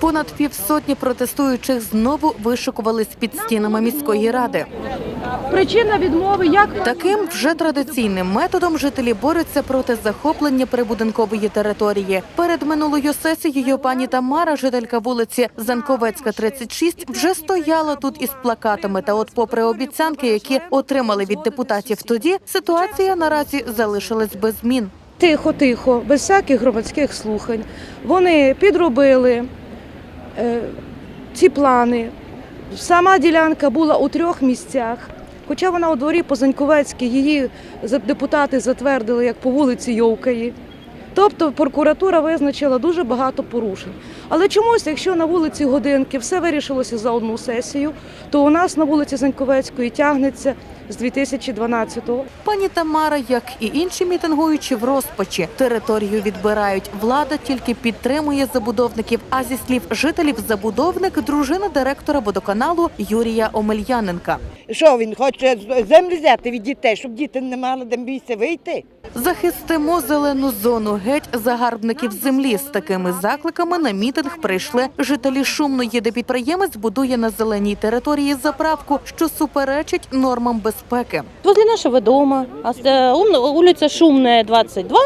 Понад півсотні протестуючих знову вишикувались під стінами міської ради. Причина відмови як Таким вже традиційним методом жителі борються проти захоплення прибудинкової території. Перед минулою сесією пані Тамара, жителька вулиці Занковецька, 36, вже стояла тут із плакатами. Та, от, попри обіцянки, які отримали від депутатів тоді, ситуація наразі залишилась без змін. тихо, тихо, без всяких громадських слухань. Вони підробили ці плани. Сама ділянка була у трьох місцях. Хоча вона у дворі Позаньковецькій, її депутати затвердили як по вулиці Йовкаї. Тобто прокуратура визначила дуже багато порушень. Але чомусь, якщо на вулиці Годинки все вирішилося за одну сесію, то у нас на вулиці Заньковецької тягнеться з 2012-го. Пані Тамара, як і інші мітингуючі, в розпачі територію відбирають. Влада тільки підтримує забудовників. А зі слів жителів, забудовник дружина директора водоканалу Юрія Омельяненка. Що він хоче землю взяти від дітей, щоб діти не мали де місця вийти? Захистимо зелену зону геть загарбників землі. З такими закликами на мітинг прийшли жителі шумної, де підприємець будує на зеленій території заправку, що суперечить нормам безпеки. Возле нашего дома, а с- э, ум- улица Шумная, 22,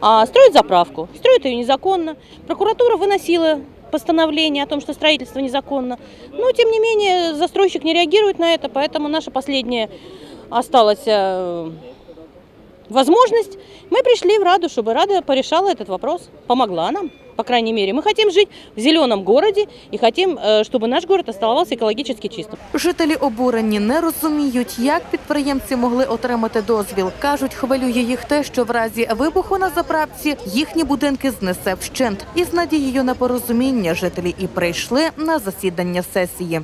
а, строят заправку. Строят ее незаконно. Прокуратура выносила постановление о том, что строительство незаконно. Но, тем не менее, застройщик не реагирует на это, поэтому наша последняя осталась э, возможность. Мы пришли в Раду, чтобы Рада порешала этот вопрос, помогла нам, по крайней мере. Мы хотим жить в зеленом городе и хотим, э, чтобы наш город оставался экологически чистым. Жителі обурені не розуміють, як підприємці могли отримати дозвіл. кажуть, хвилює їх те, що в разі вибуху на заправці їхні будинки знесе вщент. І з надією на порозуміння жителі і прийшли на засідання сесії.